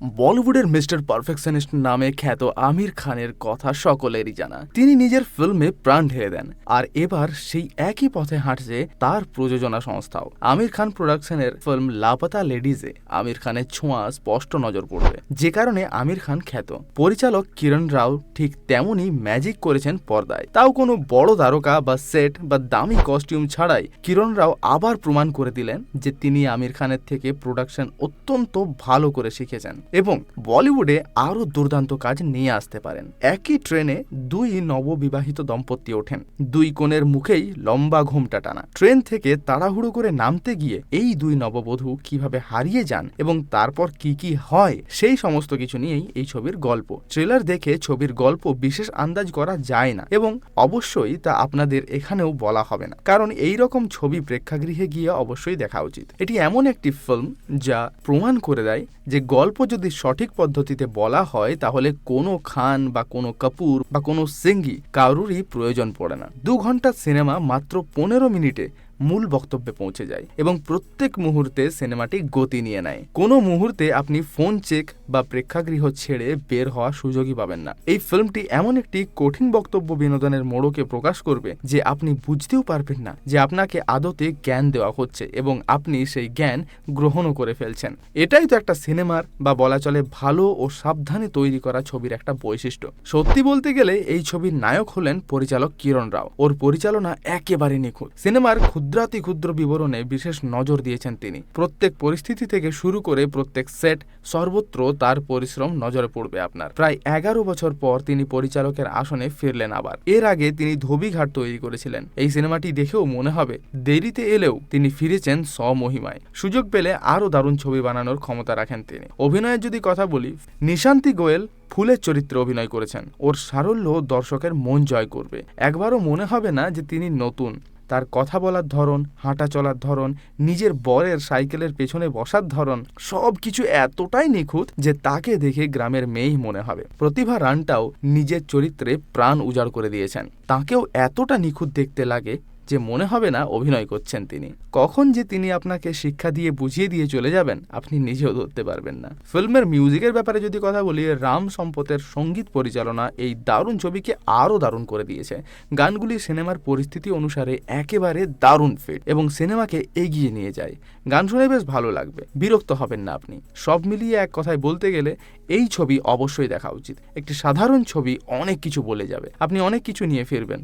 বলিউডের mister perfectionist নামে খ্যাত আমির খানের কথা সকলেরই জানা। তিনি নিজের ফিল্মে প্রাণ ঢেলে দেন, আর এবার সেই একই পথে হাঁটছে তার প্রযোজনা সংস্থাও। আমির খান প্রোডাকশনের ফিল্ম লাপাতা লেডিজে আমির খানের ছোঁয়া স্পষ্ট নজর পড়বে। যে কারণে আমির খান খ্যাত। পরিচালক কিরণ রাও ঠিক তেমনই ম্যাজিক করেছেন পর্দায়। তাও কোনো বড় তারকা বা সেট বা দামি কস্টিউম ছাড়াই কিরণ রাও আবার প্রমাণ করে দিলেন যে তিনি আমির খানের থেকে প্রোডাকশন অত্যন্ত ভালো করে শিখেছেন। এবং বলিউডে আরও দুর্দান্ত কাজ নিয়ে আসতে পারেন। একই ট্রেনে দুই নববিবাহিত দম্পতি ওঠেন। দুই কোণের মুখেই লম্বা ঘোমটা টানা। ট্রেন থেকে তাড়াহুড়ো করে নামতে গিয়ে এই দুই নববধূ কীভাবে হারিয়ে যান এবং তারপর কি কি হয়, সেই সমস্ত কিছু নিয়েই এই ছবির গল্প। ট্রেলার দেখে ছবির গল্প বিশেষ আন্দাজ করা যায় না এবং অবশ্যই তা আপনাদের এখানেও বলা হবে না। কারণ এই রকম ছবি প্রেক্ষাগৃহে গিয়ে অবশ্যই দেখা উচিত। এটি এমন একটি ফিল্ম যা প্রমাণ করে দেয় যে গল্প যদি সঠিক পদ্ধতিতে বলা হয়, তাহলে কোনো খান বা কোনো কাপুর বা কোনো সিঙ্গি কারুরই প্রয়োজন পড়ে না। দু ঘণ্টার সিনেমা মাত্র পনেরো মিনিটে মূল বক্তব্যে পৌঁছে যায় এবং প্রত্যেক মুহূর্তে সিনেমাটি গতি নিয়ে নেয়। কোনো মুহূর্তে আপনি ফোন চেক বা প্রেক্ষাগৃহ ছেড়ে বের হওয়ার সুযোগই পাবেন না। এই ফিল্মটি এমন একটি কঠিন বক্তব্য বিনোদনের মোড়কে প্রকাশ করবে যে আপনি বুঝতেও পারবেন না যে আপনাকে আদতে জ্ঞান দেওয়া হচ্ছে এবং আপনি সেই জ্ঞান গ্রহণও করে ফেলছেন। এটাই তো একটা সিনেমার বা বলা চলে ভালো ও সাবধানে তৈরি করা ছবির একটা বৈশিষ্ট্য। সত্যি বলতে গেলে এই ছবির নায়ক হলেন পরিচালক কিরণ রাও। ওর পরিচালনা একেবারে নিখুঁত। সিনেমার ক্ষুদ্রাতি ক্ষুদ্র বিবরণে বিশেষ নজর দিয়েছেন তিনি। প্রত্যেক পরিস্থিতি থেকে শুরু করে প্রত্যেক সেট সর্বত্র তার পরিশ্রম নজরে পড়বে আপনার। প্রায় এগারো বছর পর তিনি পরিচালকের আসনে ফিরলেন আবার। এর আগে তিনি ধোবিঘাট তৈরি করেছিলেন। এই সিনেমাটি দেখেও মনে হবে, দেরিতে এলেও তিনি ফিরেছেন স্বমহিমায়। সুযোগ পেলে আরও দারুণ ছবি বানানোর ক্ষমতা রাখেন তিনি। অভিনয়ের যদি কথা বলি, নিশান্তি গোয়েল ফুলের চরিত্রে অভিনয় করেছেন। ওর সারল্য দর্শকের মন জয় করবে। একবারও মনে হবে না যে তিনি নতুন। তার কথা বলার ধরন, হাঁটা চলার ধরন, নিজের বরের সাইকেলের পেছনে বসার ধরন, সব কিছু এতটাই নিখুঁত যে তাকে দেখে গ্রামের মেয়েই মনে হবে। প্রতিভা রানটাও নিজের চরিত্রে প্রাণ উজাড় করে দিয়েছেন। তাকেও এতটা নিখুঁত দেখতে লাগে যে মনে হবে না অভিনয় করছেন তিনি। কখন যে তিনি আপনাকে শিক্ষা দিয়ে বুঝিয়ে দিয়ে চলে যাবেন, আপনি নিজেও ধরতে পারবেন না। ফিল্মের মিউজিকের ব্যাপারে যদি কথা বলি, রাম সম্পতের সংগীত পরিচালনা এই দারুণ ছবিকে আরও দারুণ করে দিয়েছে। গানগুলি সিনেমার পরিস্থিতি অনুসারে একেবারে দারুণ ফিট এবং সিনেমাকে এগিয়ে নিয়ে যায়। গান শুনে বেশ ভালো লাগবে, বিরক্ত হবেন না আপনি। সব মিলিয়ে এক কথায় বলতে গেলে, এই ছবি অবশ্যই দেখা উচিত। একটি সাধারণ ছবি অনেক কিছু বলে যাবে। আপনি অনেক কিছু নিয়ে ফিরবেন।